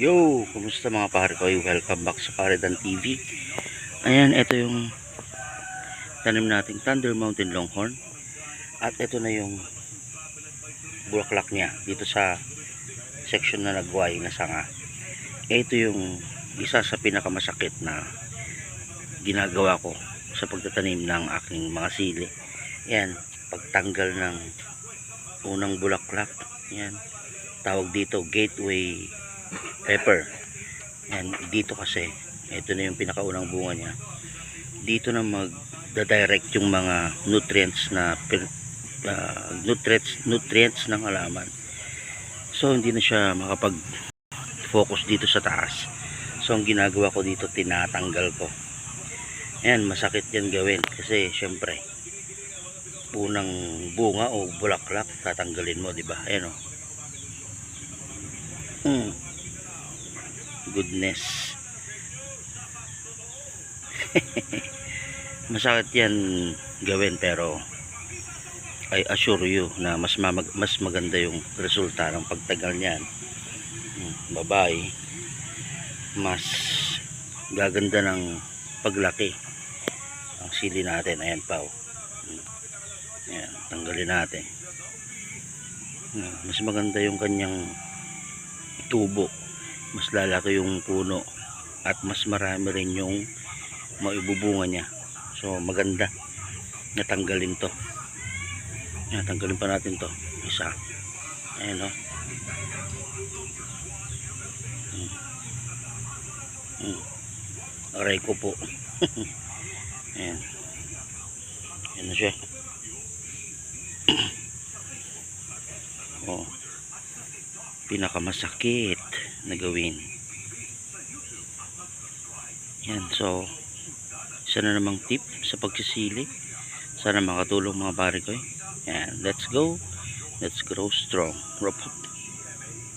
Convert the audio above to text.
Yo! Kumusta mga pare ko? Welcome back sa Paredan TV. Ayan, ito yung tanim nating Thunder Mountain Longhorn. At ito na yung bulaklak niya dito sa section na nagway na sanga. Ito yung isa sa pinakamasakit na ginagawa ko sa pagtatanim ng aking mga sili. Yan, pagtanggal ng unang bulaklak. Yan, tawag dito gateway pepper. Yan, dito kasi, ito na yung pinakaunang bunga niya. Dito na mag-direct yung mga nutrients na ah, nutrients nutrients ng halaman. So hindi na siya makapag focus dito sa taas. So ang ginagawa ko dito tinatanggal ko. Ayan, masakit yan gawin kasi syempre unang bunga o bulaklak tatanggalin mo, di ba? Ayan oh. Hmm. Goodness. Masakit yan gawin pero I assure you na mas mamag, mas maganda yung resulta ng pagtagal niyan. Hmm, Babae, mas gaganda ng paglaki ang sili natin. Ayan pa oh. Hmm. Ayan, tanggalin natin. Hmm, Mas maganda yung kanyang tubo mas lalaki yung puno at mas marami rin yung maibubunga niya. So maganda. Natanggalin to. Yan, tanggalin pa natin to. Isa. Ayan o hmm. Hmm. aray ko po. Ayan. Ayan na siya. Oh. Pinakamasakit na gawin. Yan so isa na namang tip sa pagsisili. Sana makatulong mga pare ko eh. yan let's go. Let's grow strong. Rup-